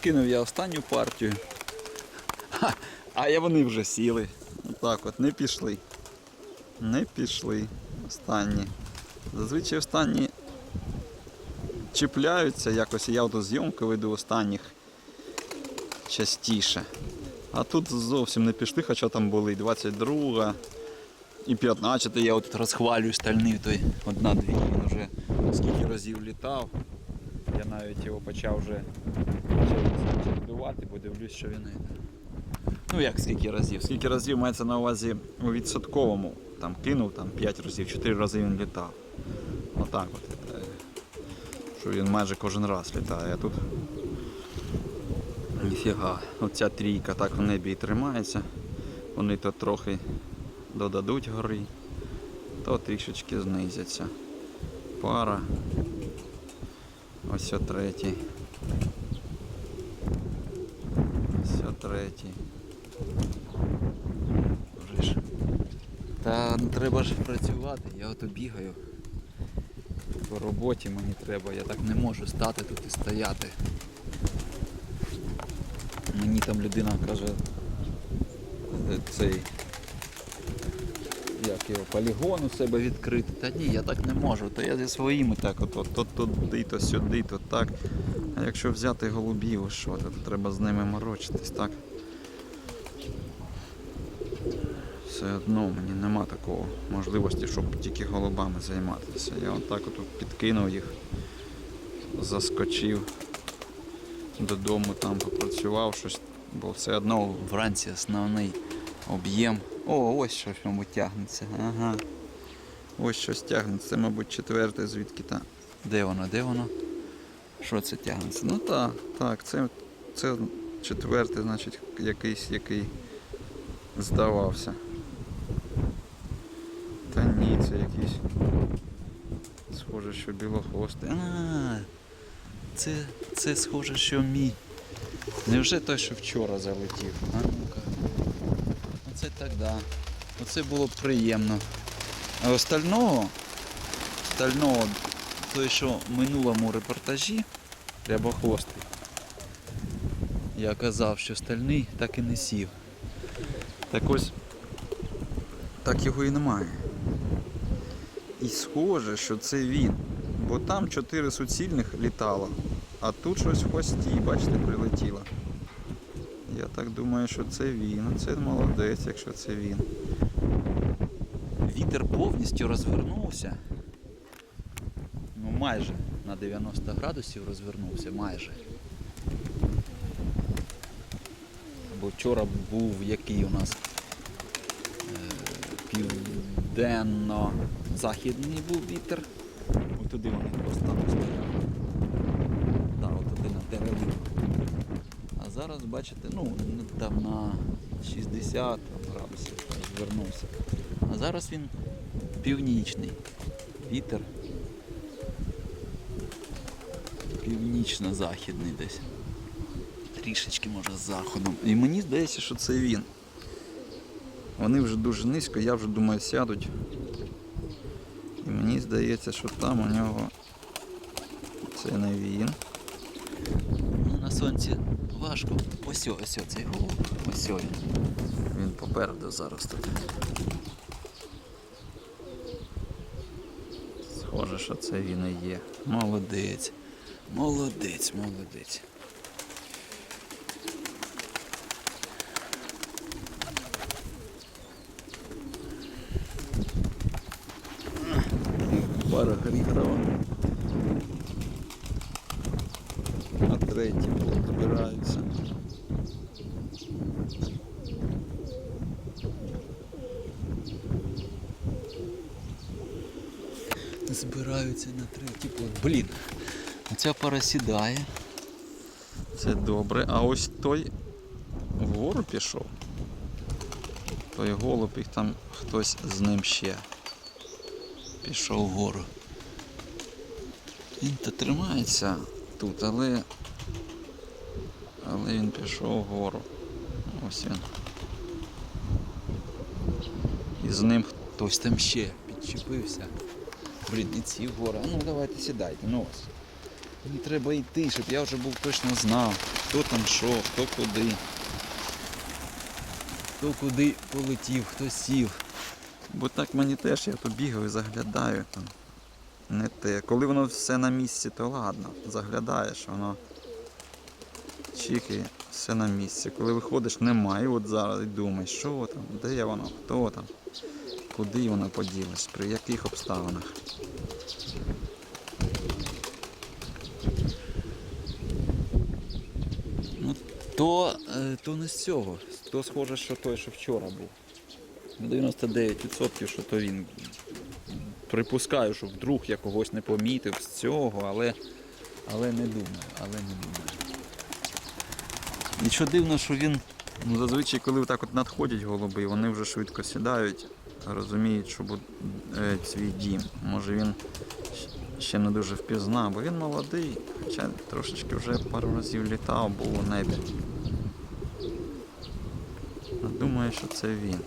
підкинув я останню партію. А я вони вже сіли. Отак от, не пішли. Не пішли. Останні. Зазвичай останні чіпляються якось. Я ото зйомки веду останніх частіше. А тут зовсім не пішли, хоча там були і 22 і 15 я от розхвалюю стальний той одна-дві. Він вже скільки разів літав. Я навіть його почав вже чередувати, бо дивлюсь, що він. Ну як скільки разів? Скільки разів мається на увазі у відсотковому. Там кинув там 5 разів, 4 рази він літав. Отак от. Що він майже кожен раз літає. Тут ніфіга. Оця трійка так в небі і тримається. Вони то трохи додадуть гори, то трішечки знизяться. Пара. Ось третій. Ось третій. Та ну, треба ж працювати, я ото бігаю. По роботі мені треба, я так не можу стати тут і стояти. Мені там людина каже е, цей його полігон у себе відкрити. Та ні, я так не можу. Та я зі своїми так от, то туди, то сюди, то так. А якщо взяти голубів, що, то треба з ними морочитись, так? Все одно мені нема такого можливості, щоб тільки голубами займатися. Я отак от підкинув їх, заскочив додому, там попрацював щось, бо все одно вранці основний об'єм. О, ось щось, мабуть, тягнеться. Ага. Ось щось тягнеться. Це, мабуть, четверте звідки та. Де воно? Де воно? Що це тягнеться? Ну так, так, це, це четверте, значить, якийсь, який здавався. Та ні, це якийсь. Схоже, що білохвостий. А, це, це схоже, що мій. Невже той, що вчора залетів? А ну-ка. Так да. Оце було б приємно. А остального, остального, той, що в минулому репортажі, рябохвостий, я казав, що стальний так і не сів. Так ось так його і немає. І схоже, що це він. Бо там чотири суцільних літало, а тут щось в хвості, бачите, прилетіло. Так думаю, що це він. Це молодець, якщо це він. Вітер повністю розвернувся. Ну майже на 90 градусів розвернувся, майже. Бо вчора був який у нас е, південно-західний був вітер. Ось туди вони просто стояли. Так, от на дереві. Зараз, бачите, ну, там на 60 градусів звернувся. А зараз він північний. Вітер. Північно-західний десь. Трішечки може з заходом. І мені здається, що це він. Вони вже дуже низько, я вже думаю сядуть. І мені здається, що там у нього це не він. Ну, на сонці важко. Ось ось цей голуб. Ось о він. Попереду зараз тут. Схоже, що це він і є. Молодець. Молодець, молодець. Пара григорова. А третій збираються. Збираються на третій плод. Блін, ця пара сідає. Це добре. А ось той вгору пішов. Той голуб їх там хтось з ним ще пішов вгору. Він то тримається тут, але але він пішов вгору. Ось він. І з ним хтось там ще підчепився. Блін, і ці вгори. Ну давайте сідайте, ну ось. Мені треба йти, щоб я вже був точно знав. хто там що, хто куди. Хто куди полетів, хто сів. Бо так мені теж я то бігаю, заглядаю там. Не те. Коли воно все на місці, то ладно. Заглядаєш, воно чики, все на місці. Коли виходиш, немає. От зараз і думаєш, що там, де воно, хто там, куди воно поділось, при яких обставинах. Ну, то, е, то не з цього. То схоже, що той, що вчора був. 99% що то він. Припускаю, що вдруг я когось не помітив з цього, але, але не думаю, але не думаю. І що дивно, що він, ну зазвичай, коли так от надходять голуби, вони вже швидко сідають, розуміють, що буде е, свій дім. Може він ще не дуже впізнав, бо він молодий, хоча трошечки вже пару разів літав, був у небі. Думаю, що це він.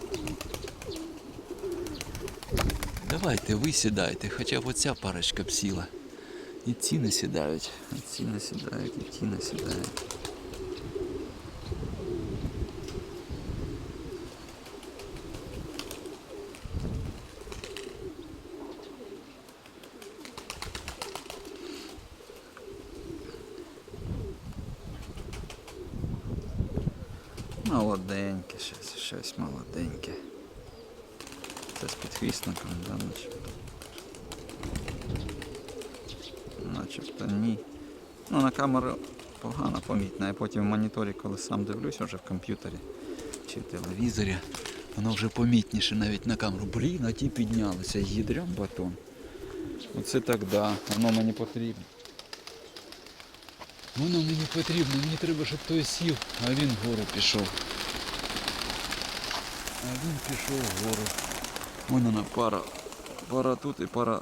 Давайте ви сідайте, хоча б оця парочка б сіла. І ці не сідають, і ці не сідають, і ті не сідають. Молоденьке, щось молоденьке. Це з підхвісником, да, начебто. Начебто ні. Ну, на камеру погано помітно, а потім в моніторі, коли сам дивлюсь вже в комп'ютері чи в телевізорі, воно вже помітніше навіть на камеру. Блін, а ті піднялися, їдрям батон. Оце так да, воно мені потрібно. Воно мені потрібно, мені треба, щоб той сів, а він вгору пішов. Він пішов вгору. Вон вона пара. Пара тут і пара.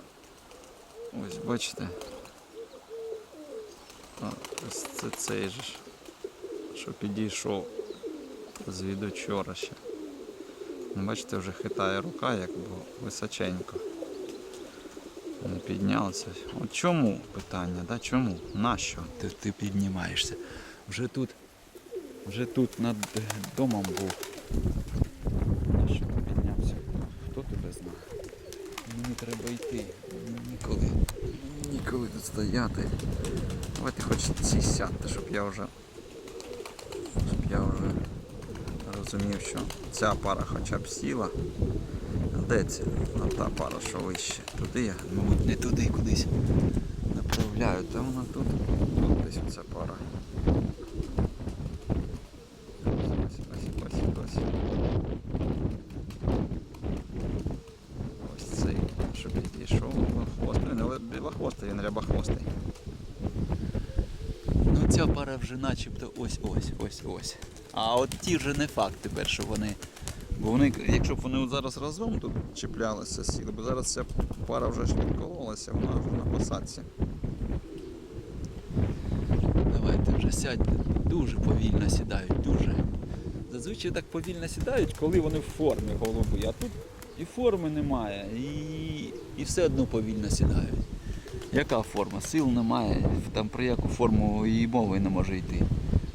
Ось бачите. А, ось це цей же ж. Що підійшов з вчора ще. Ну, Бачите, вже хитає рука, як було височенько. Не піднялися. От чому питання, да? Чому? Нащо ти, ти піднімаєшся? Вже тут, вже тут над е, домом був. Нащо ти піднявся? Хто тебе знає? Мені треба йти. Ніколи. Ніколи тут стояти. Давайте хоч ці сядьте, щоб я вже. Щоб я вже розумів, що ця пара хоча б сіла. А Де це? Ну, та пара, що вище. Туди я, мабуть, не туди кудись направляю, та вона тут, тут десь ця пара. Ось, ось, ось, ось, ось. Ось цей, що підійшов білохвостий. Ну, Не ли- білохвостий, він рябохвостий. Ну ця пара вже начебто ось ось ось ось. А от ті вже не факт тепер, що вони. Бо вони, якщо б вони зараз разом тут чіплялися, сіли, бо зараз ця пара вже ж відкололася, вона вже на посадці. Давайте вже сядьте. Дуже повільно сідають, дуже. Зазвичай так повільно сідають, коли вони в формі голуби. А тут і форми немає, і, і все одно повільно сідають. Яка форма? Сил немає, там про яку форму і мови не може йти.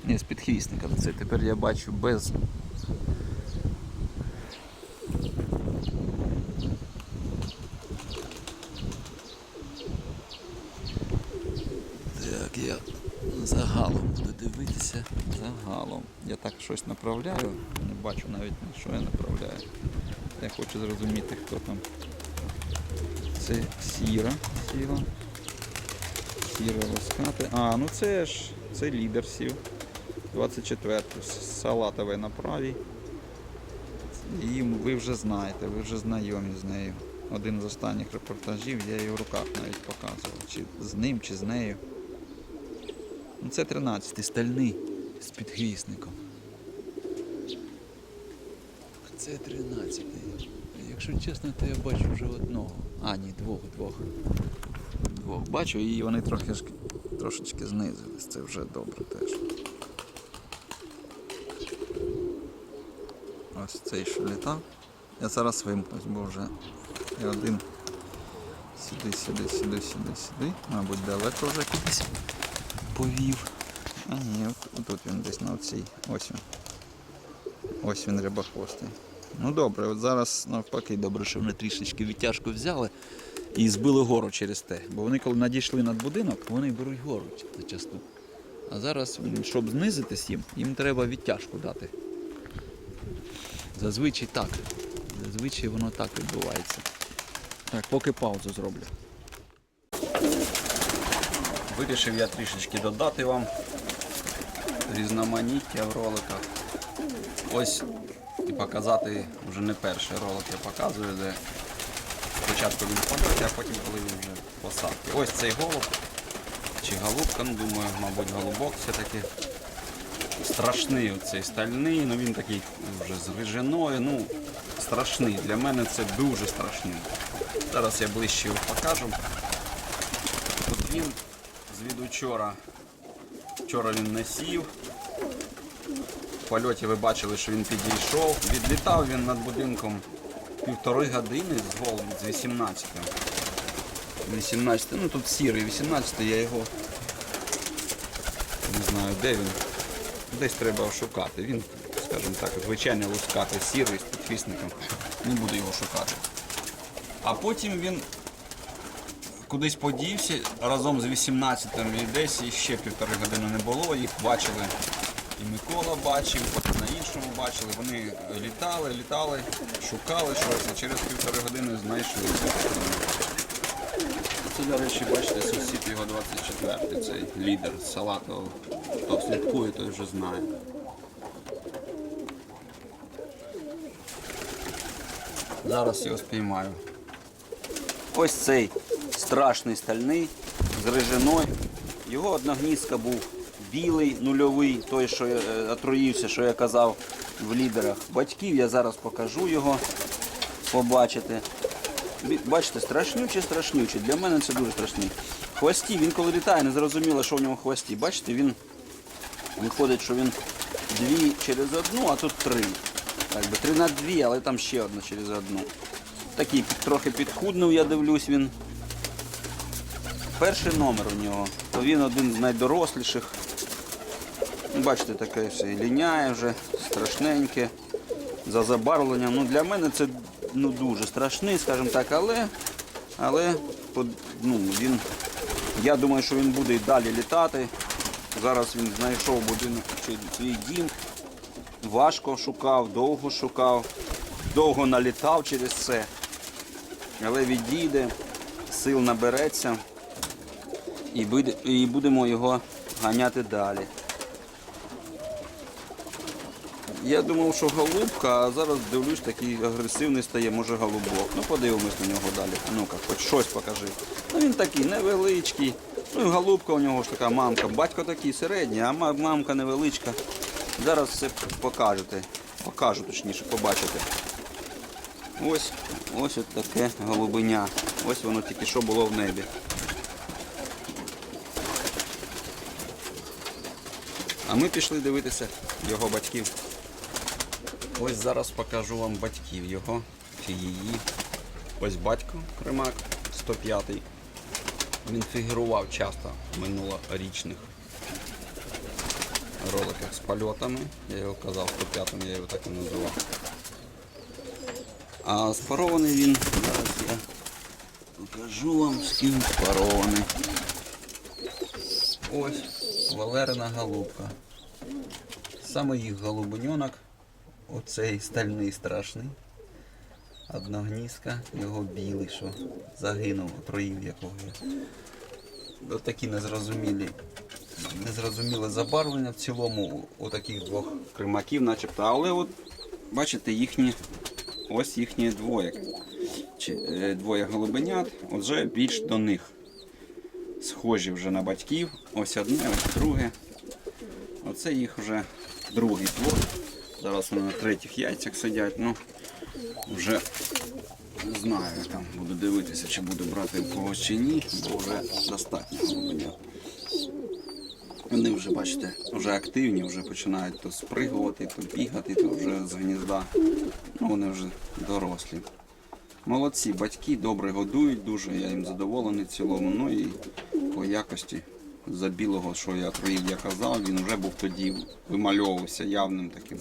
Ні, з підхвісника це. Тепер я бачу без. Так, я загалом буду дивитися. Загалом. Я так щось направляю, не бачу навіть на що я направляю. Я хочу зрозуміти, хто там. Це сіра сіла. Сіра лоскати. А, ну це ж це лідер сів. 24 салатовий на правій. І ви вже знаєте, ви вже знайомі з нею. Один з останніх репортажів я її в руках навіть показував. Чи з ним, чи з нею. Ну, це 13-й стальний з підхвісником. Це 13-й. Якщо чесно, то я бачу вже одного. А, ні, двох, двох. Двох бачу і вони трохи трошечки знизились. Це вже добре теж. Ось цей, що літав. Я зараз вимкнусь, бо вже і один сюди, сюди, сюди, сюди, сюди. Мабуть, далеко вже кудись повів. А ні, тут він десь на цій. Ось він. Ось він рябохвостий. Ну добре, от зараз навпаки добре, що вони трішечки відтяжку взяли і збили гору через те. Бо вони коли надійшли над будинок, вони беруть гору зачасту. А зараз, щоб знизитись їм, їм треба відтяжку дати. Зазвичай так. Зазвичай воно так відбувається. Так, поки паузу зроблю. Вирішив я трішечки додати вам різноманіття в роликах. Ось і показати вже не перший ролик я показую, де спочатку він в а потім коли він вже в посадці. Ось цей голуб чи голубка, ну думаю, мабуть, голубок все-таки страшний оцей стальний, ну він такий вже з рижиною, ну страшний. Для мене це дуже страшний. Зараз я ближче його покажу. Тут він звід учора. Вчора він не сів. В польоті ви бачили, що він підійшов. Відлітав він над будинком півтори години з голом, з 18. 18, ну тут сірий, 18 я його не знаю де він. Десь треба шукати. Він, скажімо так, звичайний лускатий сірий з підхвісником. Не буду його шукати. А потім він кудись подівся разом з 18-м і десь і ще півтори години не було. Їх бачили і Микола бачив, іншому бачили. Вони літали, літали, шукали щось, і через півтори години знайшли. Це, до речі, бачите, сусід його 24-й, цей лідер салату. Хто слідкує, той вже знає. Зараз його спіймаю. Ось цей страшний стальний з рижиною. Його одногнізка був білий, нульовий, той, що е, отруївся, що я казав в лідерах. Батьків я зараз покажу його, побачите. Бачите, страшнючий, страшнючий. Для мене це дуже страшний. Хвості, він коли літає, не зрозуміло, що в ньому хвості. Бачите, він виходить, що він дві через одну, а тут три. Так би три на дві, але там ще одна через одну. Такий трохи підхуднув, я дивлюсь він. Перший номер у нього, то він один з найдоросліших. Бачите, таке все ліняє вже, страшненьке, за забарвленням. Ну, для мене це ну, дуже страшний, скажімо так, але, але ну, він, я думаю, що він буде і далі літати. Зараз він знайшов будинок чи свій дім. Важко шукав, довго шукав, довго налітав через це. Але відійде, сил набереться і будемо його ганяти далі. Я думав, що голубка, а зараз дивлюсь, такий агресивний стає, може голубок. Ну подивимось на нього далі. Ну-ка, хоч щось покажи. Ну він такий невеличкий. Ну і голубка у нього ж така мамка. Батько такий середній, а мамка невеличка. Зараз все покажете. Покажу точніше, побачите. Ось, ось от таке голубеня. Ось воно тільки що було в небі. А ми пішли дивитися його батьків. Ось зараз покажу вам батьків його її. Ось батько Кримак 105-й. Він фігурував часто в минулорічних роликах з польотами. Я його казав 105-м, я його так і називав. А спарований він, зараз я покажу вам, з ким спарований. Ось Валерина голубка. Саме їх голубеньонок. Оцей стальний страшний. Одногнізка, його білий, що загинув, отруїв якого я. Ось такі незрозумілі. Незрозуміле забарвлення в цілому у таких двох кримаків, начебто. Але от бачите їхні, ось їхні двоє. Чи, е, двоє голубенят, отже більш до них схожі вже на батьків. Ось одне, ось друге. Оце їх вже другий плод. Зараз вони на третіх яйцях сидять. Ну, вже не знаю, там буду дивитися, чи буду брати когось чи ні, бо вже достатньо голубенят. Вони вже, бачите, вже активні, вже починають то спригувати, то бігати, то вже з гнізда. Ну, вони вже дорослі. Молодці, батьки добре годують дуже, я їм задоволений в цілому. Ну і по якості за білого, що я про я казав, він вже був тоді вимальовувався явним таким.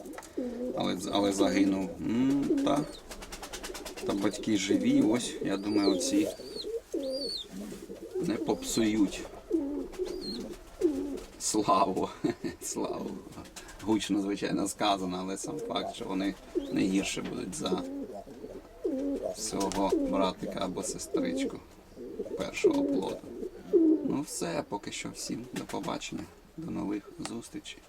Але, але загинув. М, та, та батьки живі, ось, я думаю, оці не попсують. Славу. Славу. Гучно, звичайно, сказано, але сам факт, що вони не гірше будуть за свого братика або сестричку першого плоду. Ну все, поки що всім до побачення, до нових зустрічей.